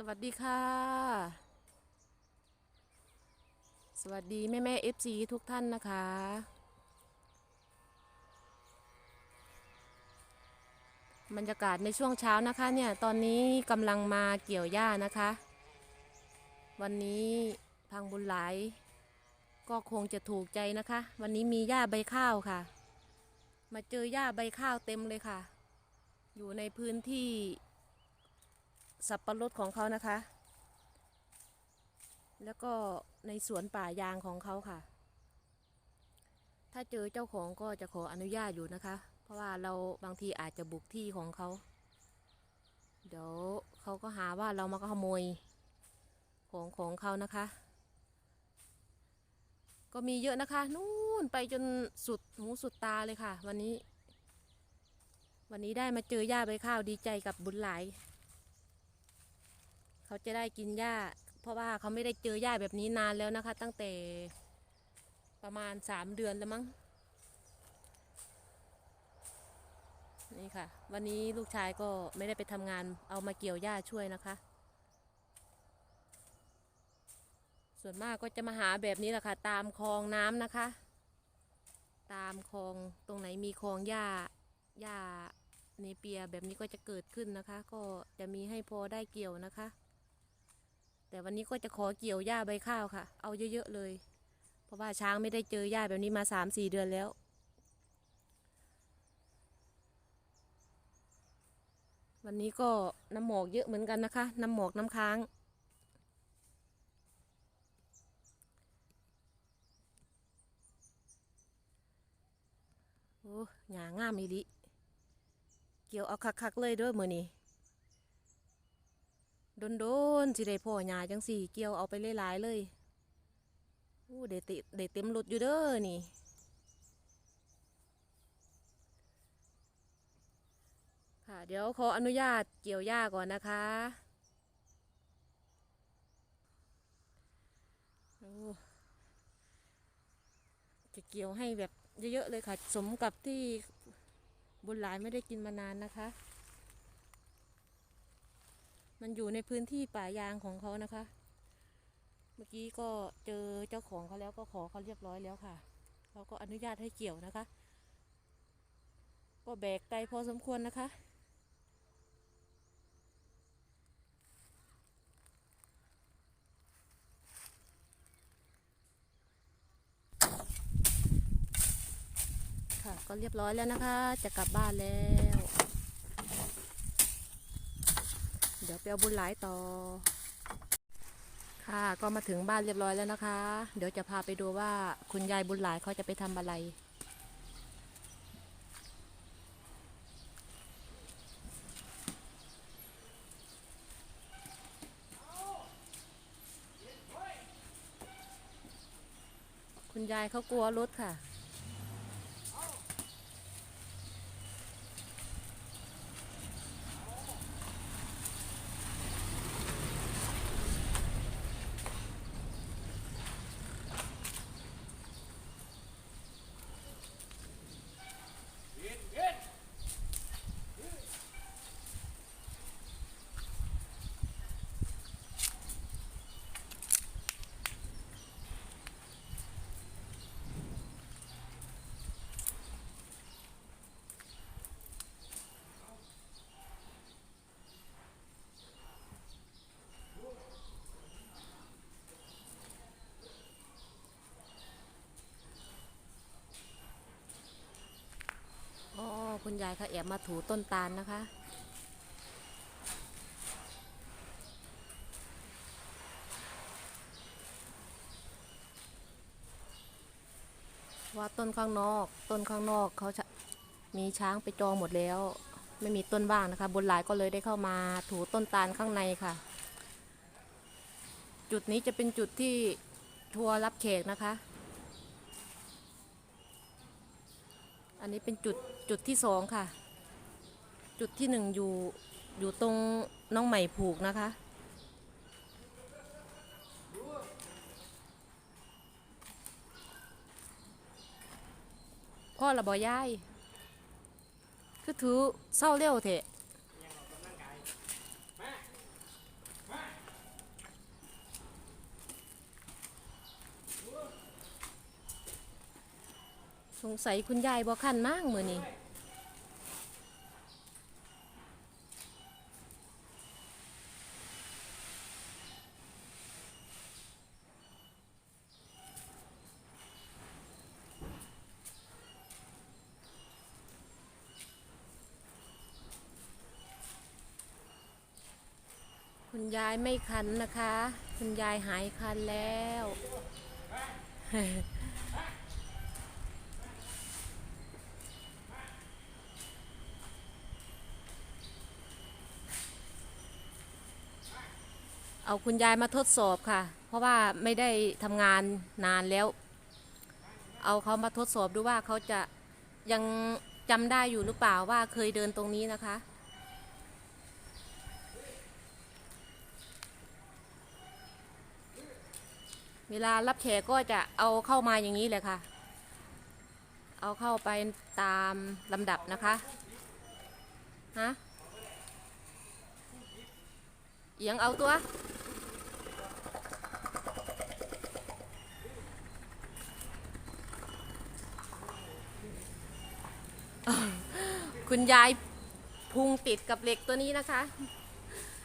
สวัสดีค่ะ สวัสดีแม่แม่เอฟซีทุกท่านนะคะ บรรยากาศในช่วงเช้านะคะเนี่ยตอนนี้กำลังมาเกี่ยวหญ้านะคะ วันนี้พังบุญหลาย ก็คงจะถูกใจนะคะ วันนี้มีหญ้าใบข้าวค่ะ มาเจอหญ้าใบข้าวเต็มเลยค่ะ อยู่ในพื้นที่ สับปะรดของเขานะคะ แล้วก็ในสวนป่ายางของเขาค่ะ ถ้าเจอเจ้าของก็จะขออนุญาตอยู่นะคะ เพราะว่าเราบางทีอาจจะบุกที่ของเขา เดี๋ยวเขาก็หาว่าเรามาขโมยของของเขานะคะ ก็มีเยอะนะคะ นู่นไปจนสุดหูสุดตาเลยค่ะ วันนี้ วันนี้ได้มาเจอหญ้าใบข้าวดีใจกับบุญหลาย เขาจะได้กินหญ้า เพราะว่าเขาไม่ได้เจอหญ้าแบบนี้นานแล้วนะคะ ตั้งแต่ประมาณสามเดือนแล้วมั้งนี่ค่ะ วันนี้ลูกชายก็ไม่ได้ไปทำงานเอามาเกี่ยวหญ้าช่วยนะคะ ส่วนมากก็จะมาหาแบบนี้แหละค่ะ ตามคลองน้ำนะคะ ตามคลองตรงไหนมีคลองหญ้าหญ้าเนเปียแบบนี้ก็จะเกิดขึ้นนะคะ ก็จะมีให้พอได้เกี่ยวนะคะ แต่วันนี้ก็จะขอเกี่ยวหญ้าใบข้าวค่ะ เอาเยอะๆเลย เพราะว่าช้างไม่ได้เจอหญ้าแบบนี้มาสามสี่เดือนแล้ว วันนี้ก็น้ำหมอกเยอะเหมือนกันนะคะ น้ำหมอกน้ำค้างโอ้หยางามอีลิเกี่ยวเอาคักๆเลยเด้อมือนี้ โดนโดนๆสิได้พ่อหยาจังสี่ เกี่ยวเอาไปหลายๆเลยโอ้เดเตเดเต็มรถอยู่เด้อนี่ค่ะเดี๋ยวขออนุญาตเกี่ยวหญ้าก่อนนะคะจะเกี่ยวให้แบบเยอะๆเลยค่ะ สมกับที่บุญหลายไม่ได้กินมานานนะคะ มันอยู่ในพื้นที่ป่ายางของเขานะคะ เมื่อกี้ก็เจอเจ้าของเขาแล้วก็ขอเขาเรียบร้อยแล้วค่ะเขาก็อนุญาตให้เกี่ยวนะคะ ก็แบกไกลพอสมควรนะคะค่ะก็เรียบร้อยแล้วนะคะ จะกลับบ้านแล้ว เดี๋ยวไปเอาบุญหลายต่อ ค่ะ ก็มาถึงบ้านเรียบร้อยแล้วนะคะ เดี๋ยวจะพาไปดูว่าคุณยายบุญหลายเขาจะไปทำอะไรคุณยายเขากลัวรถค่ะ อ๋อ คุณยายเขาแอบมาถูต้นตาลนะคะ ว่าต้นข้างนอก ต้นข้างนอกเขามีช้างไปจองหมดแล้ว ไม่มีต้นว่างนะคะ บนหลายก็เลยได้เข้ามาถูต้นตาลข้างในค่ะ จุดนี้จะเป็นจุดที่ทัวร์รับแขกนะคะ อันนี้เป็นจุดจุดที่สองค่ะ จุดที่หนึ่งอยู่อยู่ตรงน้องใหม่ผูกนะคะ พ่อระบอยาย คือถือเศร้าเร็วเถอะ งสัยคุณยายบ่คันมากมือนี่คุณยายไม่คันนะคะ คุณยายหายคันแล้ว เอาคุณยายมาทดสอบค่ะ เพราะว่าไม่ได้ทำงานนานแล้ว เอาเขามาทดสอบดูว่าเขาจะยังจำได้อยู่หรือเปล่าว่าเคยเดินตรงนี้นะคะ เวลารับแขกก็จะเอาเข้ามาอย่างนี้เลยค่ะ เอาเข้าไปตามลำดับนะคะฮะเอียงเอาตัว คุณยายพุงติดกับเหล็กตัวนี้นะคะ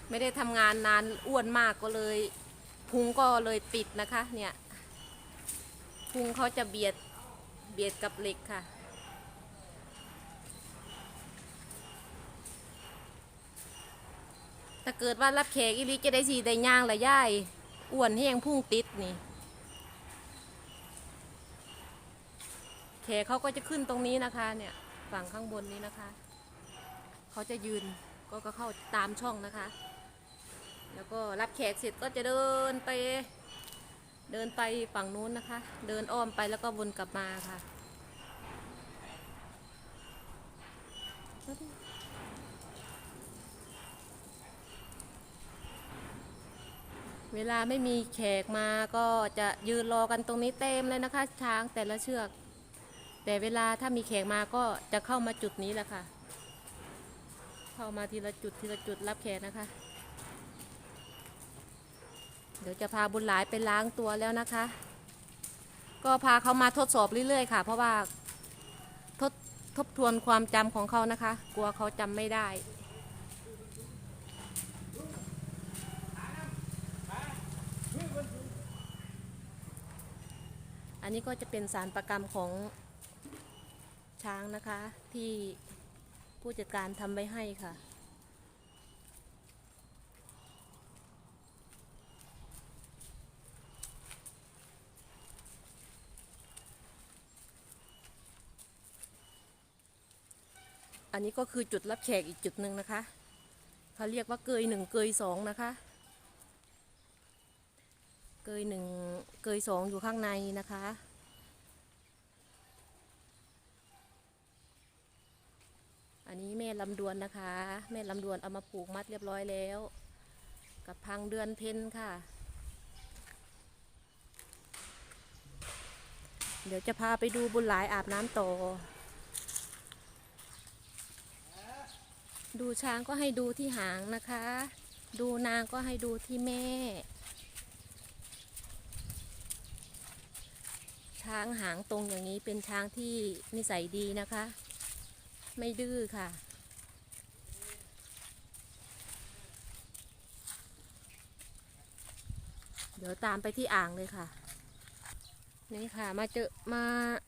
ไม่ได้ทำงานนานอ้วนมากก็เลย พุงก็เลยติดนะคะ เนี่ย พุงเขาจะเบียดเบียดกับเหล็กค่ะถ้าเกิดว่ารับแขกอีลิจะได้สีได้ย่างละย่ายอ้วนแห้งพุ่งติดนี่แขกเขาก็จะขึ้นตรงนี้นะคะเนี่ย ฝั่งข้างบนนี้นะคะ เขาจะยืนก็ก็เข้าตามช่องนะคะ แล้วก็รับแขกเสร็จก็จะเดินไป เดินไปฝั่งนู้นนะคะ เดินอ้อมไปแล้วก็วนกลับมาค่ะเวลาไม่มีแขกมาก็จะยืนรอกันตรงนี้เต็มเลยนะคะ ช้างแต่ละเชือก แต่เวลาถ้ามีแขกมาก็จะเข้ามาจุดนี้แหละค่ะ เข้ามาทีละจุดทีละจุดรับแขกนะคะ เดี๋ยวจะพาบุญหลายไปล้างตัวแล้วนะคะ ก็พาเขามาทดสอบเรื่อยๆ ค่ะ เพราะว่าทดทบทวนความจำของเขานะคะ กลัวเขาจำไม่ได้อันนี้ก็จะเป็นสารประกรรมของ ช้างนะคะ ที่ผู้จัดการทำไว้ให้ค่ะ อันนี้ก็คือจุดรับแขกอีกจุดหนึ่งนะคะเขาเรียกว่าเกยหนึ่งเกยสองนะคะ เกยหนึ่งเกยสองอยู่ข้างในนะคะ อันนี้แม่ลำดวนนะคะ แม่ลำดวนเอามาผูกมัดเรียบร้อยแล้ว กับพังเดือนเพ็ญค่ะ เดี๋ยวจะพาไปดูบุญหลายอาบน้ำต่อ ดูช้างก็ให้ดูที่หางนะคะ ดูนางก็ให้ดูที่แม่ ช้างหางตรงอย่างนี้เป็นช้างที่นิสัยดีนะคะ ไม่ดื้อค่ะ เดี๋ยวตามไปที่อ่างเลยค่ะ นี่ค่ะมาเจอมา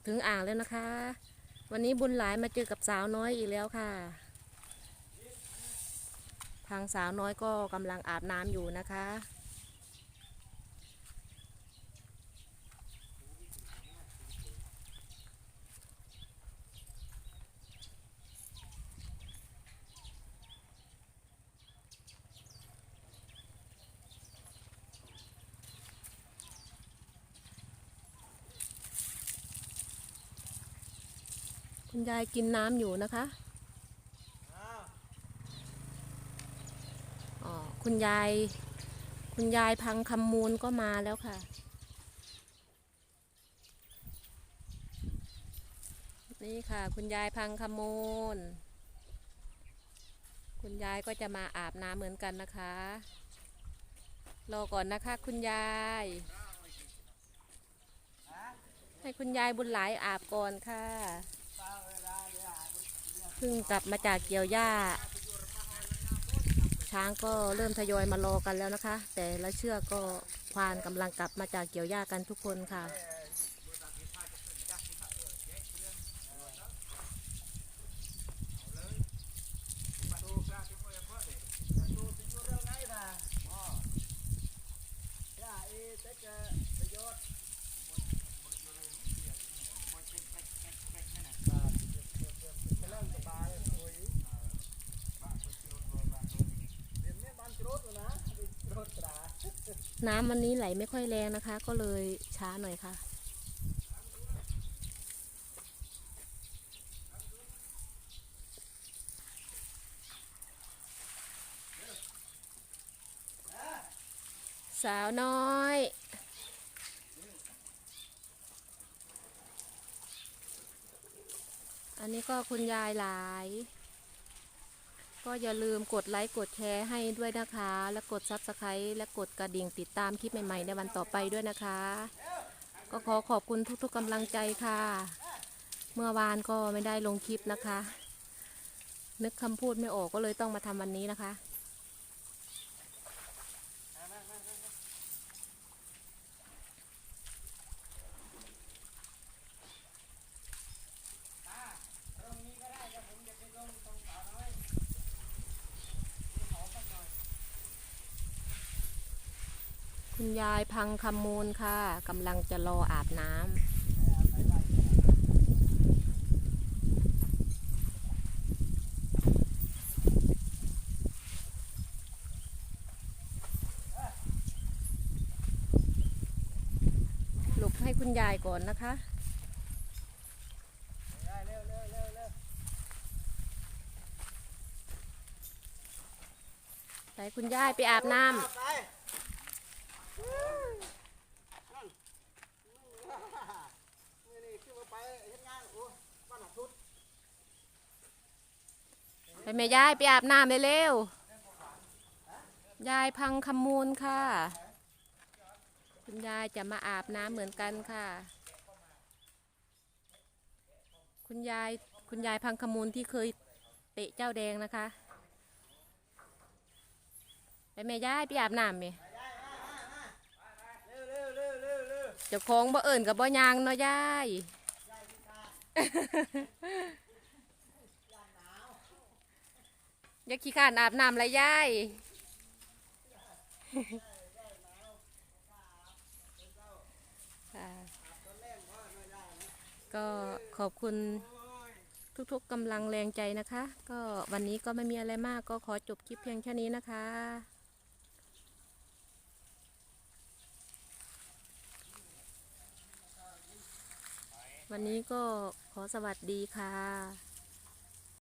ถึงอ่างแล้วนะคะ วันนี้บุญหลายมาเจอกับสาวน้อยอีกแล้วค่ะ ทางสาวน้อยก็กำลังอาบน้ำอยู่นะคะ คุณยายกินน้ำอยู่นะคะอ๋อคุณยาย คุณยายพังคำมูลก็มาแล้วค่ะ นี่ค่ะ คุณยายพังคำมูล คุณยายก็จะมาอาบน้ำเหมือนกันนะคะ รอก่อนนะคะ คุณยายให้คุณยายบุญหลายอาบก่อนค่ะ พิ่งกลับมาจากเกี่ยวหญ้า ช้างก็เริ่มทยอยมารอกันแล้วนะคะ แต่ละเชือกก็ควานกำลังกลับมาจากเกี่ยวหญ้ากันทุกคนค่ะ น้ำวันนี้ไหลไม่ค่อยแรงนะคะ ก็เลยช้าหน่อยค่ะสาวน้อย อันนี้ก็คุณยายหลาย ก็อย่าลืมกดไลค์กดแชร์ให้ด้วยนะคะ และกดซับสไครต์และกดกระดิ่งติดตามคลิปใหม่ๆ ในวันต่อไปด้วยนะคะ ก็ขอขอบคุณทุกๆกำลังใจค่ะ เมื่อวานก็ไม่ได้ลงคลิปนะคะ นึกคำพูดไม่ออกก็เลยต้องมาทำวันนี้นะคะ คุณยายพังคำมูลค่ะกำลังจะรออาบน้ำหลบให้คุณยายก่อนนะคะ ไปคุณยายไปอาบน้ำ ไปนี่นี่คือว่าไปเฮ็ดงานโอ้บ้านหนักทุด ไปแม่ยายไปอาบน้ำเร็วๆยายพังคำมูลค่ะ คุณยายจะมาอาบน้ำเหมือนกันค่ะ คุณยายคุณยายพังคำมูลที่เคยเตะเจ้าแดงนะคะไปแม่ยายไปอาบน้ำไหมเร็วเร็วเร็วเร็วเร็วเจ้าของบ่เอิ่นกับบ่ยางเนาะยาย อย่าขี้ขานอาบน้ำลยยายค่ก็ขอบคุณทุกๆกำลังแรงใจนะคะ ก็วันนี้ก็ไม่มีอะไรมากก็ขอจบคลิปเพียงแค่นี้นะคะ วันนี้ก็ขอสวัสดีค่ะ